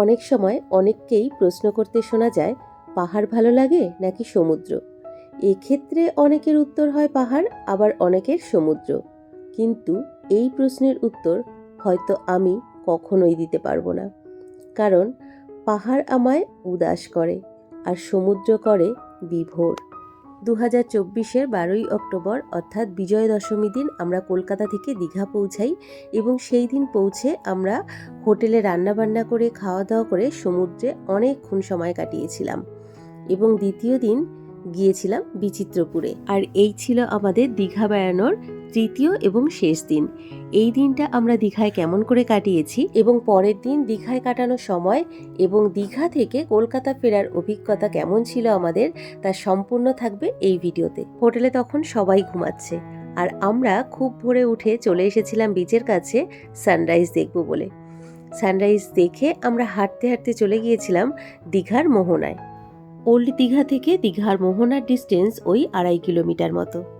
অনেক সময় অনেককেই প্রশ্ন করতে শোনা যায়, পাহাড় ভালো লাগে নাকি সমুদ্র? এক্ষেত্রে অনেকের উত্তর হয় পাহাড়, আবার অনেকের সমুদ্র। কিন্তু এই প্রশ্নের উত্তর হয়তো আমি কখনোই দিতে পারব না। কারণ পাহাড় আমায় উদাস করে, আর সমুদ্র করে বিভোর। দু হাজার চব্বিশের বারোই অক্টোবর, অর্থাৎ বিজয় দশমী দিন আমরা কলকাতা থেকে দীঘা পৌঁছাই এবং সেই দিন পৌঁছে আমরা হোটেলে রান্নাবান্না করে খাওয়া দাওয়া করে সমুদ্রে অনেকক্ষণ সময় কাটিয়েছিলাম এবং দ্বিতীয় দিন গিয়েছিলাম বিচিত্রপুরে। আর এই ছিল আমাদের দীঘা বেড়ানোর তৃতীয় এবং শেষ দিন। এই দিনটা আমরা দীঘায় কেমন করে কাটিয়েছি এবং পরের দিন দীঘায় কাটানোর সময় এবং দীঘা থেকে কলকাতা ফেরার অভিজ্ঞতা কেমন ছিল আমাদের তা সম্পূর্ণ থাকবে এই ভিডিওতে। হোটেলে তখন সবাই ঘুমাচ্ছে। আর আমরা খুব ভোরে উঠে চলে এসেছিলাম বিচের কাছে সানরাইজ দেখব বলে। সানরাইজ দেখে আমরা হাঁটতে হাঁটতে চলে গিয়েছিলাম দীঘার মোহনায়। ওল্ড দীঘা থেকে দীঘার মোহনার ডিস্টেন্স ওই আড়াই কিলোমিটার মতো।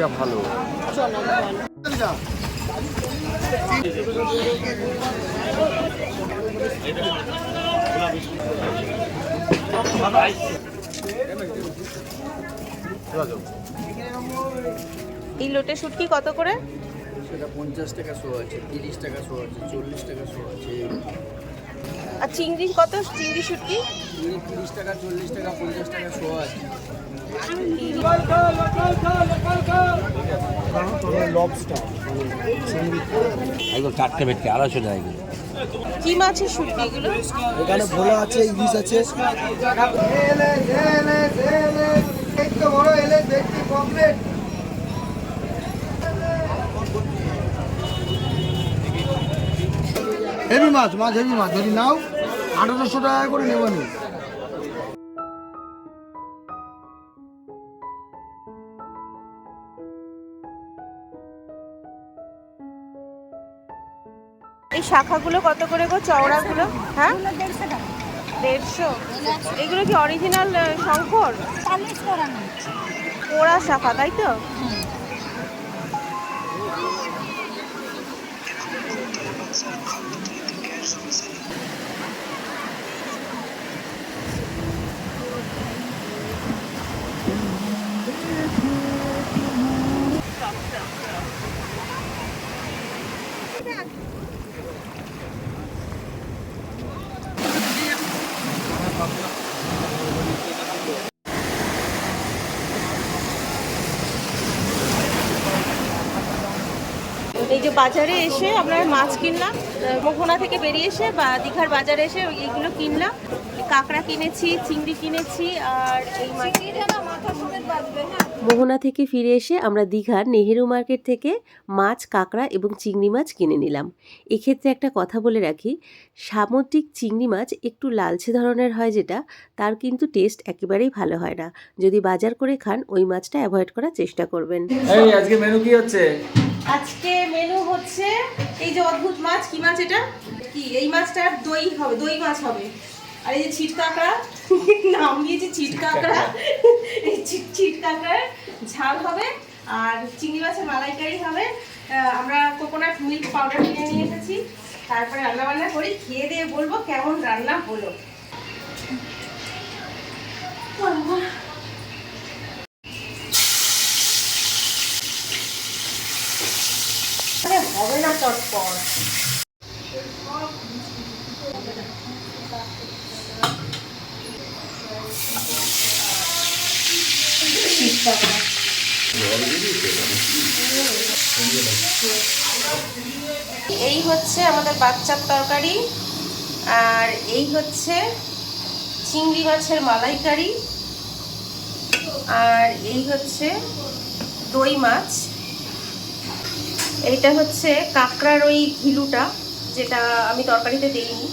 ওইটা ভালো। এই লোটে শুটকি কত করে? সেটা পঞ্চাশ টাকা শো আছে তিরিশ টাকা শো আছে চল্লিশ টাকা শো আছে। আর চিংড়ি কত? চিংড়ি শুটকি তিরিশ তিরিশ টাকা চল্লিশ টাকা পঞ্চাশ টাকা শো আছে। একদম চারটে ভেটকে আড়াইশো টাকা এগুলো কি মাছের শুটকি এগুলো? এখানে ভোলা আছে ইলিশ আছে। হেভি মাছ মাছ হেভি মাছ। যদি নাও আঠারোশো টাকা করে নেব এই শাখাগুলো কত করে গো? চওড়াগুলো? হ্যাঁ? দেড়শো? এগুলো কি অরিজিনাল শঙ্কর? পোড়া শাখা, তাই তো? Thank যে বাজারে এসে আমরা মাছ কিনলাম। মোহনা থেকে বেরিয়ে এসে বা দীঘার বাজারে এসে এইগুলো কিনলাম। কাঁকড়া কিনেছি চিংড়ি কিনেছি আর এই মোহনা থেকে ফিরে এসে আমরা দীঘার নেহেরু মার্কেট থেকে মাছ কাঁকড়া এবং চিংড়ি মাছ কিনে নিলাম। এক্ষেত্রে একটা কথা বলে রাখি সামুদ্রিক চিংড়ি মাছ একটু লালচে ধরনের হয় যেটা তার কিন্তু টেস্ট একেবারেই ভালো হয় না। যদি বাজার করে খান ওই মাছটা অ্যাভয়েড করার চেষ্টা করবেন। আজকে মেনু কি হচ্ছে? আজকে মেনু হচ্ছে এই যে অদ্ভুত মাছ, কি মাছ এটা? কি, এই মাছটার দই হবে, দই মাছ হবে। আর এই যে ছিট কাঁকড়া নাম দিয়েছে ছিট কাঁকড়া এই ছিট ছিট কাঁকড়ার ঝাল হবে, আর চিংড়ি মাছের মালাইকারি হবে। আমরা কোকোনাট মিল্ক পাউডার কিনে নিয়ে এসেছি। তারপরে রান্না বান্না করি, খেয়ে দিয়ে বলব কেমন রান্না হলো। হবে না চটপট? এই হচ্ছে আমাদের বাচ্চার তরকারি, আর এই হচ্ছে চিংড়ি মাছের মালাইকারি, আর এই হচ্ছে দই মাছ। এইটা হচ্ছে কাঁকড়ার ওই ঘিলুটা, যেটা আমি তরকারিতে দিইনি।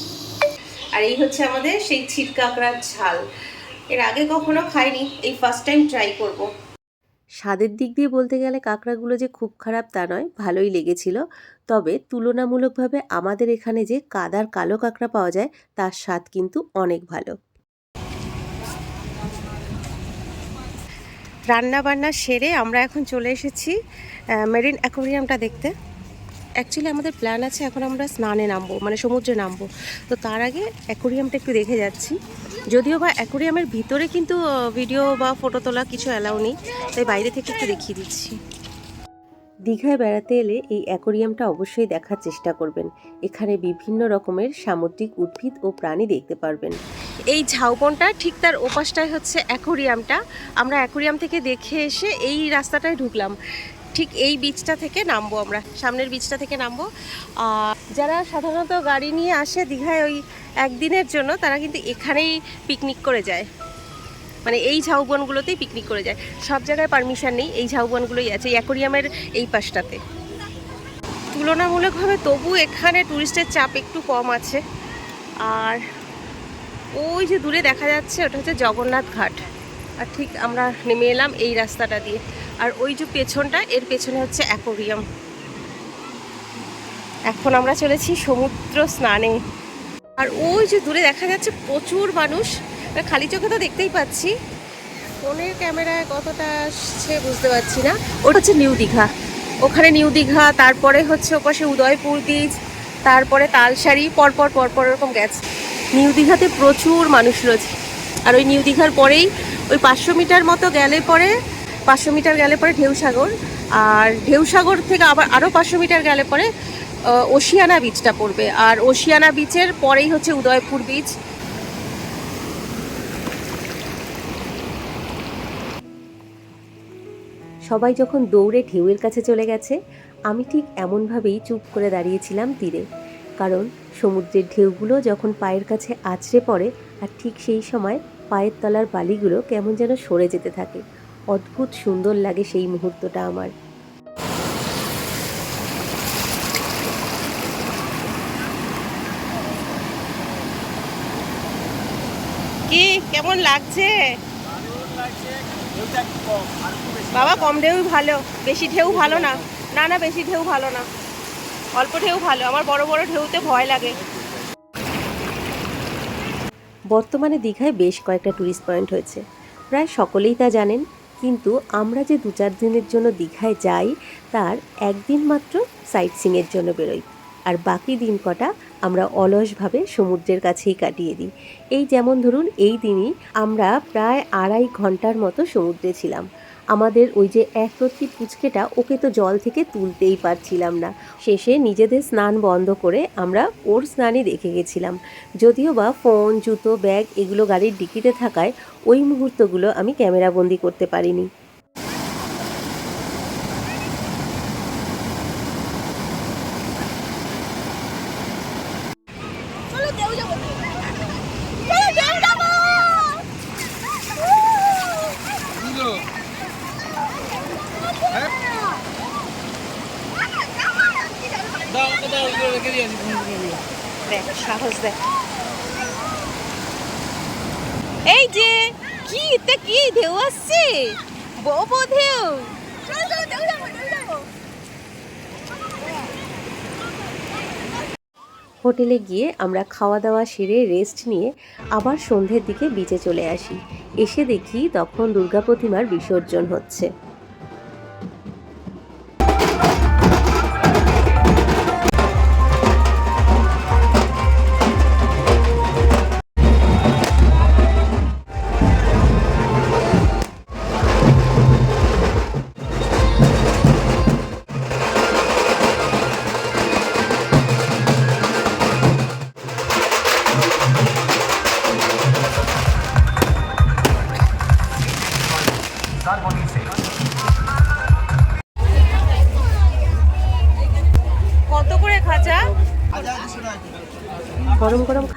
আর এই হচ্ছে আমাদের সেই ছিট কাঁকড়ার ঝাল। এর আগে কখনো খাইনি, এই ফার্স্ট টাইম ট্রাই করব। স্বাদের দিক দিয়ে বলতে গেলে কাঁকড়াগুলো যে খুব খারাপ তা নয়, ভালোই লেগেছিল। তবে তুলনামূলকভাবে আমাদের এখানে যে কাদার কালো কাঁকড়া পাওয়া যায়, তার স্বাদ কিন্তু অনেক ভালো। রান্না বান্না সেরে আমরা এখন চলে এসেছি মেরিন অ্যাকোরিয়ামটা দেখতে। অ্যাকচুয়ালি আমাদের প্ল্যান আছে এখন আমরা স্নানে নামবো মানে সমুদ্রে নামবো। তো তার আগে অ্যাকোরিয়ামটা একটু দেখে যাচ্ছি। যদিও বা অ্যাকোরিয়ামের ভিতরে কিন্তু ভিডিও বা ফটো তোলা কিছু অ্যালাউ নেই, তাই বাইরে থেকে একটু দেখিয়ে দিচ্ছি। দীঘায় বেড়াতে এলে এই অ্যাকোরিয়ামটা অবশ্যই দেখার চেষ্টা করবেন। এখানে বিভিন্ন রকমের সামুদ্রিক উদ্ভিদ ও প্রাণী দেখতে পারবেন। এই ঝাউবনটা ঠিক তার ওপাশটাই হচ্ছে অ্যাকোরিয়ামটা। আমরা অ্যাকোরিয়াম থেকে দেখে এসে এই রাস্তাটায় ঢুকলাম। ঠিক এই বিচটা থেকে নামবো আমরা, সামনের বিচটা থেকে নামবো। যারা সাধারণত গাড়ি নিয়ে আসে দীঘায় ওই একদিনের জন্য, তারা কিন্তু এখানেই পিকনিক করে যায়। মানে এই ঝাউবনগুলোতেই পিকনিক করে যায়। সব জায়গায় পারমিশন নেই, এই ঝাউবনগুলোই আছে অ্যাকোরিয়ামের এই পাশটাতে। তুলনামূলকভাবে তবু এখানে টুরিস্টের চাপ একটু কম আছে। আর ওই যে দূরে দেখা যাচ্ছে, ওটা হচ্ছে জগন্নাথ ঘাট। আর ঠিক আমরা নেমে এলাম এই রাস্তাটা দিয়ে। আর ওই যে পেছনটা, এর পেছনে হচ্ছে অ্যাকোরিয়াম। এখন আমরা চলেছি সমুদ্র স্নানে। আর ওই যে দূরে দেখা যাচ্ছে প্রচুর মানুষ। খালি চোখে তো দেখতেই পাচ্ছি। ফোনের ক্যামেরায় কতটা আসছে বুঝতে পারছি না। ওটা হচ্ছে নিউ দীঘা। ওখানে নিউ দীঘা, তারপরে হচ্ছে ওপাশে উদয়পুর বীচ তারপরে তালসারি পরপর পরপর এরকম গেছে। নিউ দীঘাতে প্রচুর মানুষ রয়েছে। আর ওই নিউ দীঘার পরেই ওই পাঁচশো মিটার মতো গেলে পরে পাঁচশো মিটার গেলে পরে ঢেউসাগর, আর ঢেউসাগর থেকে আবার আরও পাঁচশো মিটার গেলে পরে ওশিয়ানা বিচটা পড়বে। আর ওশিয়ানা বিচের পরেই হচ্ছে উদয়পুর বিচ সবাই যখন দৌড়ে ঢেউয়ের কাছে চলে গেছে, আমি ঠিক এমনভাবেই চুপ করে দাঁড়িয়েছিলাম তীরে। কারণ সমুদ্রের ঢেউগুলো যখন পায়ের কাছে আছড়ে পড়ে, আর ঠিক সেই সময় পায়ের তলার বালিগুলো কেমন যেন সরে যেতে থাকে। অদ্ভুত সুন্দর লাগে সেই মুহূর্তটা আমার। কি কেমন লাগছে? বাবা কম ঢেউ ভালো বেশি ঢেউ ভালো না। না না বেশি ঢেউ ভালো না। অল্প ঢেউ ভালো আমার বড় বড় ঢেউতে ভয় লাগে। বর্তমানে দীঘায় বেশ কয়েকটা ট্যুরিস্ট পয়েন্ট হয়েছে। প্রায় সকলেই তা জানেন কিন্তু আমরা যে দু চার দিনের জন্য দীঘায় যাই, তার একদিন মাত্র সাইট সিংয়ের জন্য বেরোই। আর বাকি দিন কটা আমরা অলসভাবে সমুদ্রের কাছেই কাটিয়ে দিই। এই যেমন ধরুন, এই দিনই আমরা প্রায় আড়াই ঘণ্টার মতো সমুদ্রে ছিলাম। আমাদের ওই যে একরত্তি পুচকেটা, ওকে তো জল থেকে তুলতেই পারছিলাম না। শেষে নিজেদের স্নান বন্ধ করে আমরা ওর স্নানই দেখে গেছিলাম। যদিও বা ফোন, জুতো, ব্যাগ এগুলো গাড়ির ডিকিতে থাকায় ওই মুহূর্তগুলো আমি ক্যামেরাবন্দি করতে পারিনি। দেখ সাহস দেখ এই যে কি ঢেউ আসছে? ঢেউ হোটেলে গিয়ে আমরা খাওয়া দাওয়া সেরে রেস্ট নিয়ে আবার সন্ধ্যের দিকে বিচে চলে আসি। এসে দেখি তখন দুর্গা প্রতিমার বিসর্জন হচ্ছে।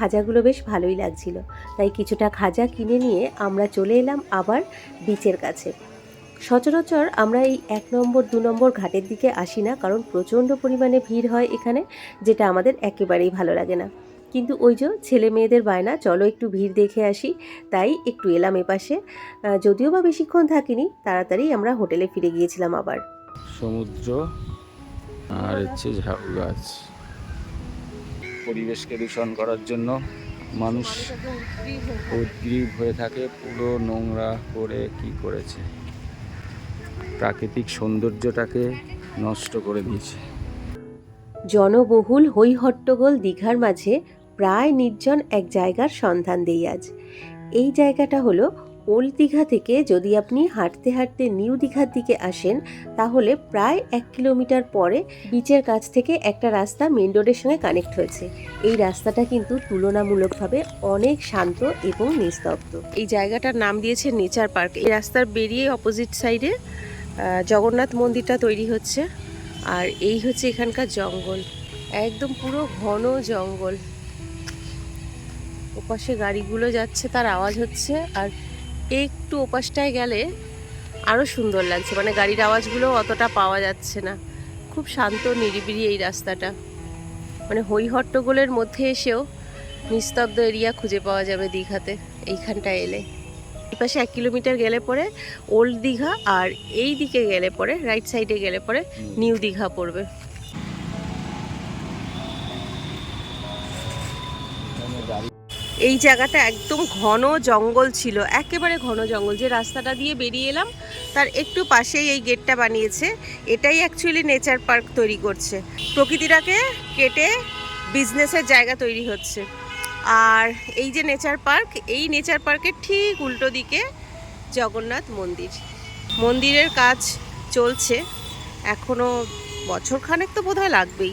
খাজাগুলো বেশ ভালোই লাগছিল। তাই কিছুটা খাজা কিনে নিয়ে আমরা চলে এলাম আবার বিচের কাছে। সচরাচর আমরা এই এক নম্বর, দু নম্বর ঘাটের দিকে আসি না, কারণ প্রচণ্ড পরিমাণে ভিড় হয় এখানে, যেটা আমাদের একেবারেই ভালো লাগে না। কিন্তু ওই যে ছেলে মেয়েদের বায়না, চলো একটু ভিড় দেখে আসি, তাই একটু এলাম এপাশে। যদিও বা বেশিক্ষণ থাকিনি, তাড়াতাড়ি আমরা হোটেলে ফিরে গিয়েছিলাম আবার। সমুদ্র আর হচ্ছে ঝাউ গাছ পরিবেশকে দূষণ করার জন্য মানুষ উদ্গ্রীব হয়ে থাকে পুরো নোংরা করে কি করেছে। প্রাকৃতিক সৌন্দর্যটাকে নষ্ট করে দিয়েছে। জনবহুল হৈহট্টগোল দীঘার মাঝে প্রায় নির্জন এক জায়গার সন্ধান দেই আজ। এই জায়গাটা হলো ওল্ড দীঘা থেকে যদি আপনি হাঁটতে হাঁটতে নিউ দীঘার দিকে আসেন, তাহলে প্রায় এক কিলোমিটার পরে বিচের কাছ থেকে একটা রাস্তা মেন রোডের সঙ্গে কানেক্ট হয়েছে। এই রাস্তাটা কিন্তু তুলনামূলকভাবে অনেক শান্ত এবং নিস্তব্ধ। এই জায়গাটার নাম দিয়েছে নেচার পার্ক এই রাস্তার বেরিয়ে অপোজিট সাইডে জগন্নাথ মন্দিরটা তৈরি হচ্ছে। আর এই হচ্ছে এখানকার জঙ্গল। একদম পুরো ঘন জঙ্গল। ওপাশে গাড়িগুলো যাচ্ছে, তার আওয়াজ হচ্ছে। আর একটু ওপাশটায় গেলে আরও সুন্দর লাগছে। মানে গাড়ির আওয়াজগুলো অতটা পাওয়া যাচ্ছে না। খুব শান্ত নিরিবিলি এই রাস্তাটা। মানে হইহট্টগোলের মধ্যে এসেও নিস্তব্ধ এরিয়া খুঁজে পাওয়া যাবে দীঘাতে এইখানটায় এলে। এই পাশে এক কিলোমিটার গেলে পরে ওল্ড দীঘা আর এই দিকে গেলে পরে রাইট সাইডে গেলে পরে নিউ দীঘা পড়বে। এই জায়গাটা একদম ঘন জঙ্গল ছিল, একেবারে ঘন জঙ্গল। যে রাস্তাটা দিয়ে বেরিয়ে এলাম, তার একটু পাশেই এই গেটটা বানিয়েছে। এটাই অ্যাকচুয়ালি নেচার পার্ক তৈরি করছে। প্রকৃতিটাকে কেটে বিজনেসের জায়গা তৈরি হচ্ছে। আর এই যে নেচার পার্ক এই নেচার পার্কের ঠিক উল্টো দিকে জগন্নাথ মন্দির। মন্দিরের কাজ চলছে। এখনও বছর খানেক তো বোধহয় লাগবেই।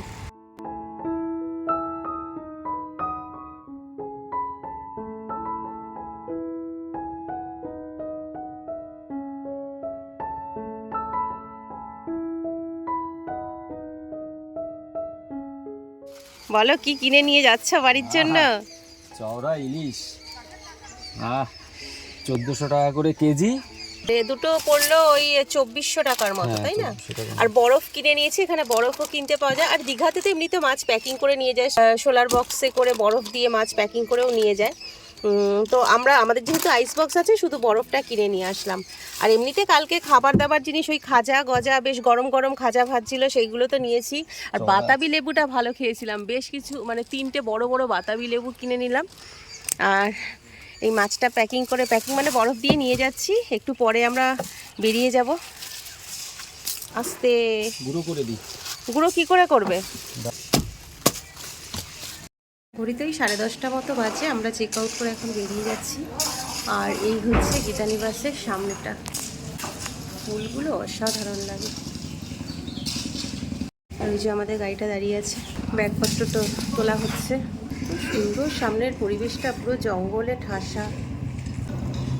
বলো কি কিনে নিয়ে যাচ্ছ বাড়ির জন্য? চওড়া ইলিশ। আহ চোদ্দোশো টাকা করে কেজি। দুটো পড়ল ওই চব্বিশশো টাকার মতো হ্যাঁ, তাই না? আর বরফ কিনে নিয়েছি এখানে বরফও কিনতে পাওয়া যায়। আর দীঘাতে তো এমনিতে মাছ প্যাকিং করে নিয়ে যায়। সোলার বক্সে করে বরফ দিয়ে মাছ প্যাকিং করেও নিয়ে যায়। তো আমরা আমাদের যেহেতু আইস বক্স আছে শুধু বরফটা কিনে নিয়ে আসলাম। আর এমনিতে কালকে খাবার দাবার জিনিস ওই খাজা গজা বেশ গরম গরম খাজা ভাজছিল সেইগুলো তো নিয়েছি। আর বাতাবি লেবুটা ভালো খেয়েছিলাম। বেশ কিছু মানে তিনটে বড় বড় বাতাবি লেবু কিনে নিলাম। আর এই মাছটা প্যাকিং করে প্যাকিং মানে বরফ দিয়ে নিয়ে যাচ্ছি। একটু পরে আমরা বেরিয়ে যাব। আস্তে। গুঁড়ো করে দিই। গুঁড়ো কি করে করবে? ঘড়িতে ওই সাড়ে দশটা মতো বাজে, আমরা চেক আউট করে এখন বেরিয়ে যাচ্ছি। আর এই হচ্ছে গীতানি বাসের সামনেটা। ফুলগুলো অসাধারণ লাগে। আর ওই যে আমাদের গাড়িটা দাঁড়িয়ে আছে, ব্যাগপত্র তো তোলা হচ্ছে। সুন্দর, সামনের পরিবেশটা পুরো জঙ্গলে ঠাসা।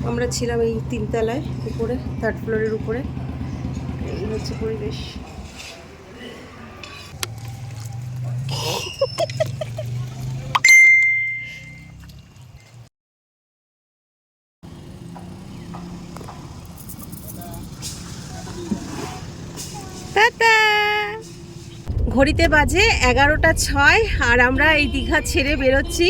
আমরা ছিলাম এই তিনতলায়, উপরে থার্ড ফ্লোরের উপরে। এই হচ্ছে পরিবেশ। ঘড়িতে বাজে এগারোটা ছয় আর আমরা এই দীঘা ছেড়ে বেরোচ্ছি।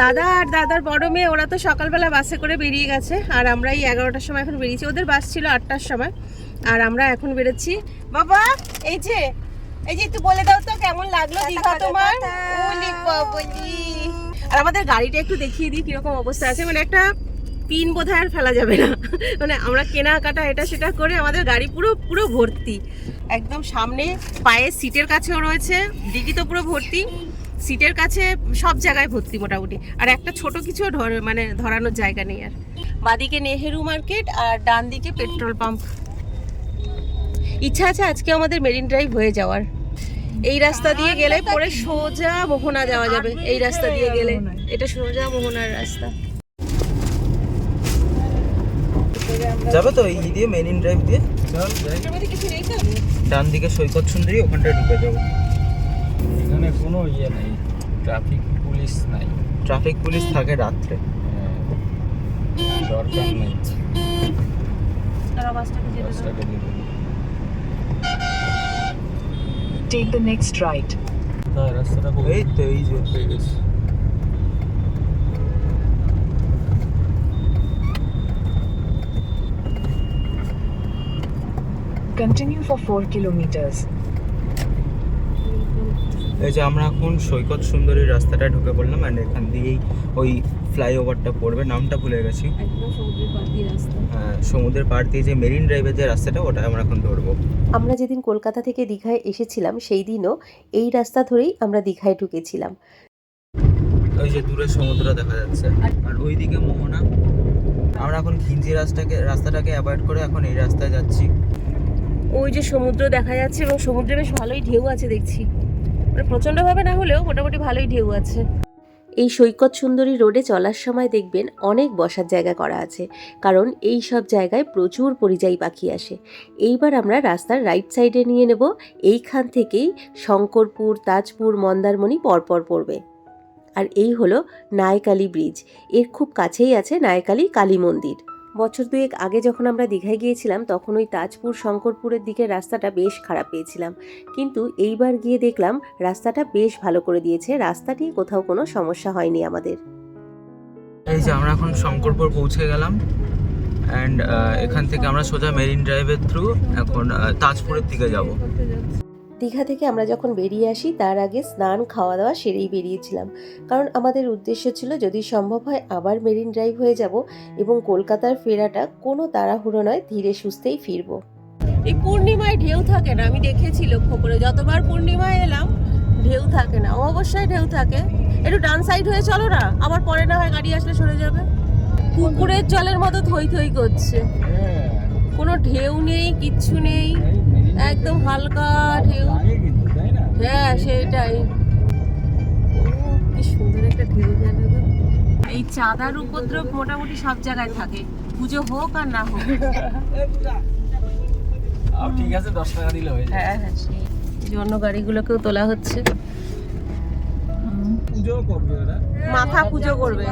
দাদা আর দাদার বড় মেয়ে ওরা তো সকালবেলা বাসে করে বেরিয়ে গেছে আর আমরা এই এগারোটার সময় এখন বেরিয়েছি। ওদের বাস ছিল আটটার সময় আর আমরা এখন বেরোচ্ছি। বাবা এই যে এই যে একটু বলে দাও তো কেমন লাগল দীঘা তোমার। আর আমাদের গাড়িটা একটু দেখিয়ে দিই কীরকম অবস্থা আছে। মানে একটা পিন বোধহয় আর ফেলা যাবে না। মানে আমরা কেনাকাটা এটা সেটা করে আমাদের গাড়ি পুরো পুরো ভর্তি। একদম সামনে পায়ের সিটের কাছেও রয়েছে, ডিগি তো পুরো ভর্তি। সিটের কাছে সব জায়গায় ভর্তি মোটামুটি। আর একটা ছোট কিছু মানে ধরানোর জায়গা নেই আর। বাদিকে নেহেরু মার্কেট আর ডান দিকে পেট্রোল পাম্প। ইচ্ছা আছে আজকে আমাদের মেরিন ড্রাইভ হয়ে যাওয়ার। এই রাস্তা দিয়ে গেলে পরে সোজা মোহনা যাওয়া যাবে। এই রাস্তা দিয়ে গেলে। এটা সোজা মোহনার রাস্তা। যাবে তো এই দিয়ে মেরিন ড্রাইভ দিয়ে। কিছু নেই তো? ডান দিকে সৈকত সুন্দরী ওখানটায় ঢুকে যাব। এখানে কোনো ইয়ে নেই ট্রাফিক পুলিশ নাই। ট্রাফিক পুলিশ থাকে রাত্রে। হ্যাঁ, দরকার নেই। Take the next right. রাস্তাটা এই তো এই যে। পেয়ে গেছি। Continue for 4 kilometers. এই যে আমরা এখন সৈকত সুন্দরী রাস্তাটা ঢুকে পড়লাম অ্যান্ড এখান দিয়েই ওই ফ্লাইওভারটা পড়বে নামটা ভুলে গেছি। হ্যাঁ, সমুদ্রের পাড় দিয়ে যে মেরিন ড্রাইভের যে রাস্তাটা ওটা আমরা এখন ধরবো। আমরা যেদিন কলকাতা থেকে দীঘায় এসেছিলাম সেই দিনও এই রাস্তা ধরেই আমরা দীঘায় ঢুকেছিলাম। ওই যে দূরে সমুদ্র দেখা যাচ্ছে। আর ওইদিকে মোহনা। আমরা এখন ঘিঞ্জি রাস্তাকে রাস্তাটাকে অ্যাভয়েড করে এখন এই রাস্তায় যাচ্ছি। ওই যে সমুদ্র দেখা যাচ্ছে এবং সমুদ্রে বেশ ভালোই ঢেউ আছে দেখছি। মানে প্রচণ্ডভাবে না হলেও মোটামুটি ভালোই ঢেউ আছে। এই সৈকত সুন্দরী রোডে চলার সময় দেখবেন অনেক বসার জায়গা করা আছে, কারণ এই সব জায়গায় প্রচুর পরিযায়ী পাখি আসে। এইবার আমরা রাস্তার রাইট সাইডে নিয়ে নেব, এইখান থেকেই শঙ্করপুর, তাজপুর, মন্দারমণি পরপর পড়বে। আর এই হলো নায়কালী ব্রিজ, এর খুব কাছেই আছে নায়কালী কালী মন্দির। বছর দুয়েক আগে যখন আমরা দীঘায় গিয়েছিলাম তখন ওই তাজপুর শঙ্করপুরের দিকের রাস্তাটা বেশ খারাপ পেয়েছিলাম। কিন্তু এইবার গিয়ে দেখলাম রাস্তাটা বেশ ভালো করে দিয়েছে। রাস্তাটি কোথাও কোনো সমস্যা হয়নি আমাদের। এই যে আমরা এখন শঙ্করপুর পৌঁছে গেলাম। অ্যান্ড এখান থেকে আমরা সোজা মেরিন ড্রাইভের থ্রু এখন তাজপুরের দিকে যাব। দীঘা থেকে আমরা যখন বেরিয়ে আসি তার আগে স্নান খাওয়া দাওয়া সেরেই বেরিয়েছিলাম। কারণ আমাদের উদ্দেশ্য ছিল যদি সম্ভব হয় আবার মেরিন ড্রাইভ হয়ে যাব এবং কলকাতার ফেরাটা কোনো তাড়াহুড়ো নয় ধীরে সুস্থেই ফিরবো। এই পূর্ণিমায় ঢেউ থাকে না আমি দেখেছি লক্ষ্য করে। যতবার পূর্ণিমায় এলাম ঢেউ থাকে না অবশ্যই ঢেউ থাকে। একটু ডান সাইড হয়ে চলো না আবার পরে না হয় গাড়ি আসলে সরে যাবে। পুকুরের জলের মতো থই থই করছে। হ্যাঁ। কোনো ঢেউ নেই কিচ্ছু নেই। একদম হালকা ঢেউ। হ্যাঁ সেটাই। কি সুন্দর একটা ঢেউ গেল এই চাঁদার উপদ্রব মোটামুটি সব জায়গায় থাকে। পুজো হোক আর না হোক। ঠিক আছে দশ টাকা দিলে হয়ে হ্যাঁ হ্যাঁ সেই। অন্য গাড়িগুলোকেও তোলা হচ্ছে। পুজো করবে ওরা। মাথা পুজো করবে।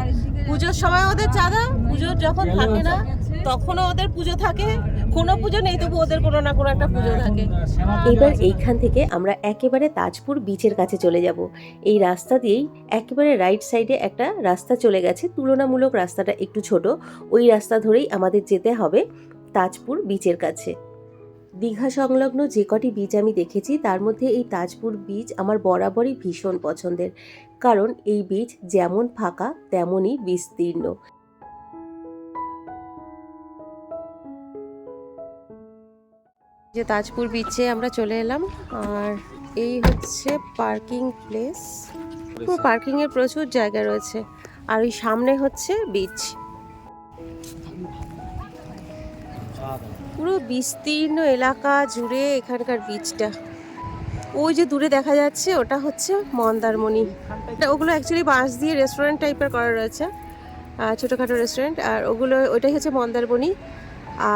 পুজোর সময় ওদের চাঁদা পুজো যখন থাকে না তখনও ওদের পুজো থাকে। কোনো পুজো নেই, তবু ওদের কোনো না কোনো একটা পুজো থাকে। এবার এইখান থেকে আমরা একেবারে তাজপুর বিচের কাছে চলে যাব। এই রাস্তা দিয়েই একেবারে রাইট সাইডে একটা রাস্তা চলে গেছে। তুলনামূলক রাস্তাটা একটু ছোট। ওই রাস্তা ধরেই আমাদের যেতে হবে তাজপুর বিচের কাছে। দীঘা সংলগ্ন যে কটি বীচ আমি দেখেছি, তার মধ্যে এই তাজপুর বীচ আমার বরাবরই ভীষণ পছন্দের। কারণ এই বীচ যেমন ফাঁকা, তেমনই বিস্তীর্ণ। যে তাজপুর বিচে আমরা চলে এলাম। আর এই হচ্ছে পার্কিং প্লেস পার্কিং এর প্রচুর জায়গা রয়েছে। আর ওই সামনে হচ্ছে বিচ পুরো বিস্তীর্ণ এলাকা জুড়ে এখানকার বিচটা ওই যে দূরে দেখা যাচ্ছে, ওটা হচ্ছে মন্দারমণি। ওগুলো অ্যাকচুয়ালি বাঁশ দিয়ে রেস্টুরেন্ট টাইপের করা রয়েছে ছোটোখাটো রেস্টুরেন্ট আর ওগুলো, ওইটাই হচ্ছে মন্দারমণি।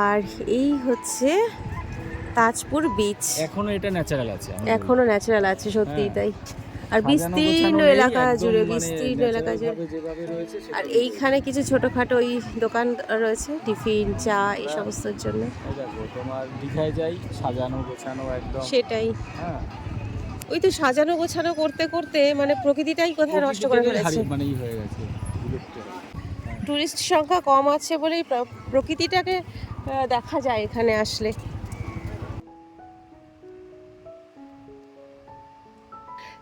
আর এই হচ্ছে তাজপুর বিচ এখনও এটা ন্যাচারাল আছে। এখনও ন্যাচারাল আছে সত্যিই হ্যাঁ। তাই। আর বিস্তীর্ণ এলাকা জুড়ে মানে বিস্তীর্ণ এলাকা জুড়ে। আর এইখানে কিছু ছোটখাটো ওই দোকান রয়েছে টিফিন চা এই সমস্তর জন্য। তোমার দীঘায় যাই সাজানো গোছানো একদম। সেটাই। হ্যাঁ। ওই তো সাজানো গোছানো করতে করতে মানে প্রকৃতিটাই কোথায় নষ্ট করে ফেলেছে। হারিয়ে- মানে হয়ে গেছে টুরিস্ট সংখ্যা কম আছে বলেই প্র- প্রকৃতিটাকে দেখা যায় এখানে আসলে।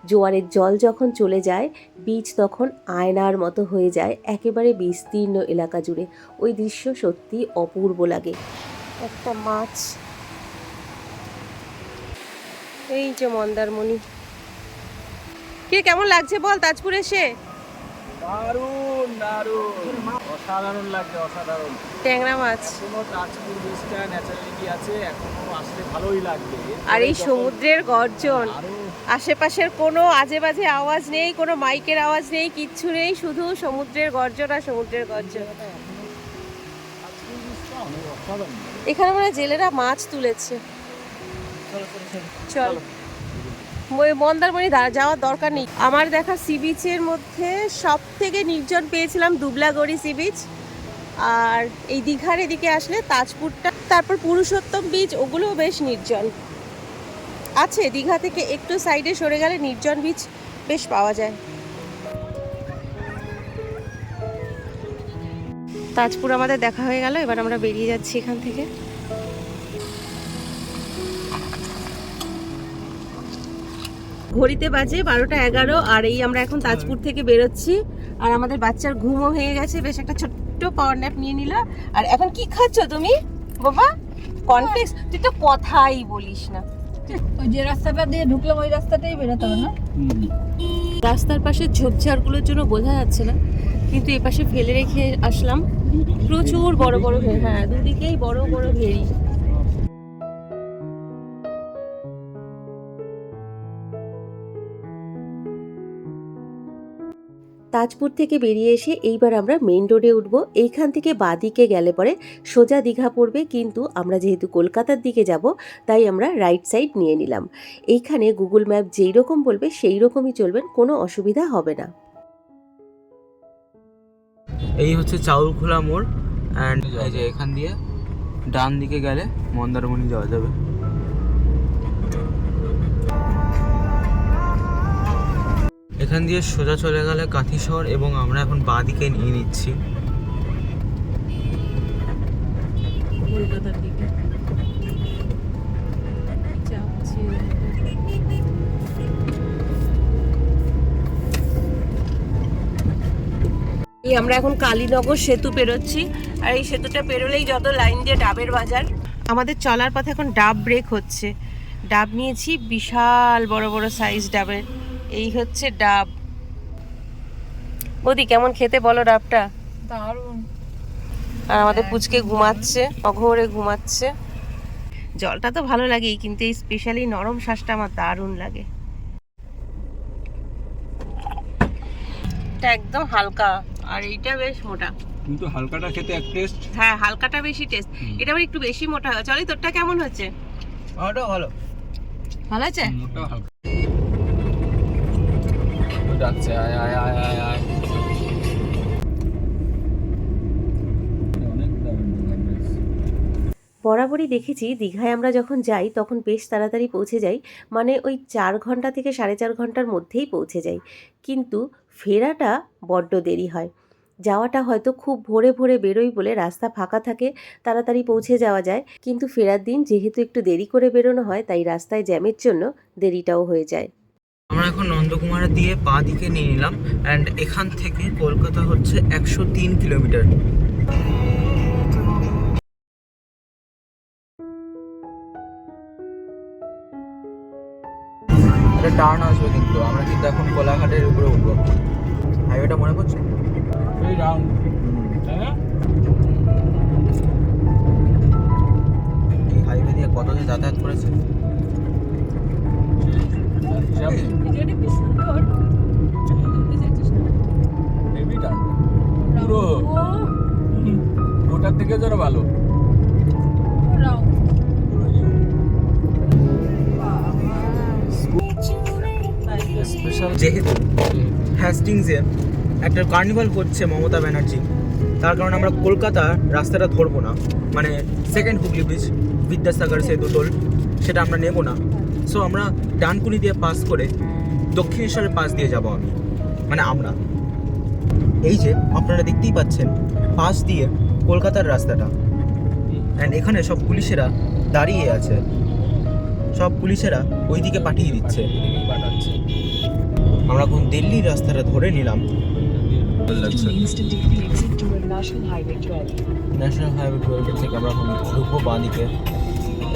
জোয়ারের জল যখন চলে যায় বীজ তখন আয়নার মতো হয়ে যায় একেবারে বিস্তীর্ণ এলাকা জুড়ে। ওই দৃশ্য সত্যি অপূর্ব লাগে। একটা মাছ। এই যে মন্দারমণি। কে কেমন লাগছে বল তাজপুর এসে? দারুণ দারুণ। অসাধারণ লাগছে অসাধারণ। ট্যাংরা মাছ। তাজপুর ন্যাচারালিটি আছে এখনও আসলে ভালোই লাগবে। আর এই সমুদ্রের গর্জন। আশেপাশের কোনো আজে বাজে আওয়াজ নেই, কোনো মাইকের আওয়াজ নেই, কিচ্ছু নেই, শুধু সমুদ্রের গর্জন আর সমুদ্রের গর্জন। এখানে মানে জেলেরা মাছ তুলেছে। চল। মন্দারমণি যাওয়ার দরকার নেই। আমার দেখা সি বিচের মধ্যে সব থেকে নির্জন পেয়েছিলাম দুবলাগড়ি সি বিচ আর এই দীঘার এদিকে আসলে তাজপুরটা, তারপর পুরুষোত্তম বিচ ওগুলোও বেশ নির্জন। আছে, দীঘা থেকে একটু সাইডে সরে গেলে নির্জন বিচ বেশ পাওয়া যায়। তাজপুর আমাদের দেখা হয়ে গেল, এবার আমরা বেরিয়ে যাচ্ছি এখান থেকে। ঘড়িতে বাজে বারোটা এগারো, আর এই আমরা এখন তাজপুর থেকে বেরোচ্ছি। আর আমাদের বাচ্চার ঘুমও হয়ে গেছে, বেশ একটা ছোট্ট পাওয়ার ন্যাপ নিয়ে নিল। আর এখন কি খাচ্ছ তুমি? বাবা কনফ্লেক্স তুই তো কথাই বলিস না। ওই যে রাস্তাটা দিয়ে ঢুকলাম, ওই রাস্তাটাই বেরোতে হবে না? রাস্তার পাশে ঝোপঝাড়গুলোর জন্য বোঝা যাচ্ছে না, কিন্তু এ পাশে ফেলে রেখে আসলাম। প্রচুর বড় বড় হ্যাঁ দুদিকেই বড় বড় ভেড়ি। তাজপুর থেকে বেরিয়ে এসে এইবার আমরা মেন রোডে উঠব। এইখান থেকে বাদিকে গেলে পরে সোজা দীঘা পড়বে, কিন্তু আমরা যেহেতু কলকাতার দিকে যাব, তাই আমরা রাইট সাইড নিয়ে নিলাম। এইখানে গুগল ম্যাপ যেই রকম বলবে, সেই রকমই চলবেন, কোনো অসুবিধা হবে না। এই হচ্ছে চাউলখোলা মোড় অ্যান্ড এখান দিয়ে ডান দিকে গেলে মন্দারমণি যাওয়া যাবে। এখান দিয়ে সোজা চলে গেলে কাঁথি শহর এবং আমরা এখন বাঁ দিকে নিয়ে নিচ্ছি। এই আমরা এখন কালীনগর সেতু পেরোচ্ছি। আর এই সেতুটা পেরোলেই যত লাইন দিয়ে ডাবের বাজার। আমাদের চলার পথে এখন ডাব ব্রেক হচ্ছে। ডাব নিয়েছি বিশাল বড় বড় সাইজ ডাবের। এই হচ্ছে ডাব। বৌদি কেমন খেতে বলো ডাবটা? দারুণ। আর আমাদের পুচকে ঘুমাচ্ছে অঘোরে ঘুমাচ্ছে। জলটা তো ভালো লাগেই কিন্তু এই স্পেশালি নরম শ্বাসটা আমার দারুণ লাগে। এটা একদম হালকা আর এইটা বেশ মোটা। কিন্তু হালকাটা খেতে এক টেস্ট হ্যাঁ হালকাটা বেশি টেস্ট এটা আবার একটু বেশি মোটা হয়। চলি তোরটা কেমন হচ্ছে? ওটাও ভালো। ভালো আছে? মোটা হালকা। ডাকছে, আয় আয় আয় আয় আয়। বরাবরই দেখেছি, দীঘায় আমরা যখন যাই, তখন বেশ তাড়াতাড়ি পৌঁছে যাই মানে ওই চার ঘণ্টা থেকে সাড়ে চার ঘণ্টার মধ্যেই পৌঁছে যাই। কিন্তু ফেরাটা বড্ড দেরি হয়। যাওয়াটা হয়তো খুব ভোরে ভোরে বেরোই বলে রাস্তা ফাঁকা থাকে, তাড়াতাড়ি পৌঁছে যাওয়া যায়। কিন্তু ফেরার দিন যেহেতু একটু দেরি করে বেরোনো হয়, তাই রাস্তায় জ্যামের জন্য দেরিটাও হয়ে যায়। এখন নন্দকুমার দিয়ে পা দিকে নিয়ে নিলাম। অ্যান্ড এখান থেকে কলকাতা হচ্ছে একশো তিন কিলোমিটার। এটা টার্ন আসবে কিন্তু আমরা কিন্তু এখন কোলাঘাটের উপরে উঠবো। হাইওয়েটা মনে পড়ছে? এই রাউন্ড এই হাইওয়ে দিয়ে কত যে যাতায়াত করেছে? পুরো ওটার থেকে যারা ভালো। স্পেশাল যেহেতু হ্যাস্টিংসে একটা কার্নিভাল করছে মমতা ব্যানার্জি তার কারণে আমরা কলকাতার রাস্তাটা ধরবো না। মানে সেকেন্ড হুগলি ব্রিজ বিদ্যাসাগর সেতু টোল সেটা আমরা নেব না। সো আমরা ডানকুনি দিয়ে পাস করে দক্ষিণেশ্বরের পাশ দিয়ে যাব আমি। মানে আমরা। এই যে, আপনারা দেখতেই পাচ্ছেন, পাশ দিয়ে কলকাতার রাস্তাটা। অ্যান্ড এখানে সব পুলিশেরা দাঁড়িয়ে আছে। সব পুলিশেরা ওইদিকে পাঠিয়ে দিচ্ছে। আমরা এখন দিল্লির রাস্তাটা ধরে নিলাম। ভালো লাগছে Means to take the exit to National Highway 12. National highway টুয়েলভের থেকে আমরা এখন ঢুকবো বাঁ দিকে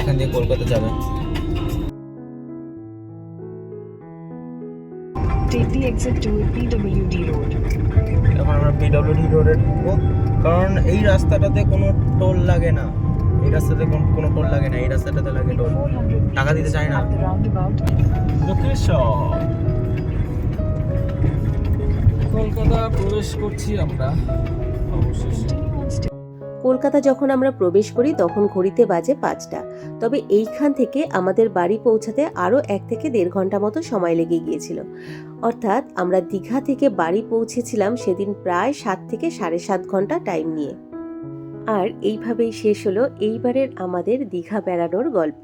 এখান দিয়ে কলকাতা যাবে। Take the exit to PWD Road. এখন আমরা পিডব্লিউডি রোডে ঢুকবো। কারণ এই রাস্তাটাতে কোনো টোল লাগে না। এই রাস্তাতে কোন- কোনো টোল লাগে না। এই রাস্তাটাতে লাগে টোল। টাকা দিতে চায় না। দক্ষিণেশ্বর কলকাতা প্রবেশ করছি আমরা। অবশেষে। কলকাতা যখন আমরা প্রবেশ করি তখন ঘড়িতে বাজে পাঁচটা। তবে এইখান থেকে আমাদের বাড়ি পৌঁছাতে আরও এক থেকে দেড় ঘণ্টা মতো সময় লেগে গিয়েছিল। অর্থাৎ আমরা দীঘা থেকে বাড়ি পৌঁছেছিলাম সেদিন প্রায় সাত থেকে সাড়ে সাত ঘণ্টা টাইম নিয়ে। আর এইভাবেই শেষ হলো এইবারের আমাদের দীঘা বেড়ানোর গল্প।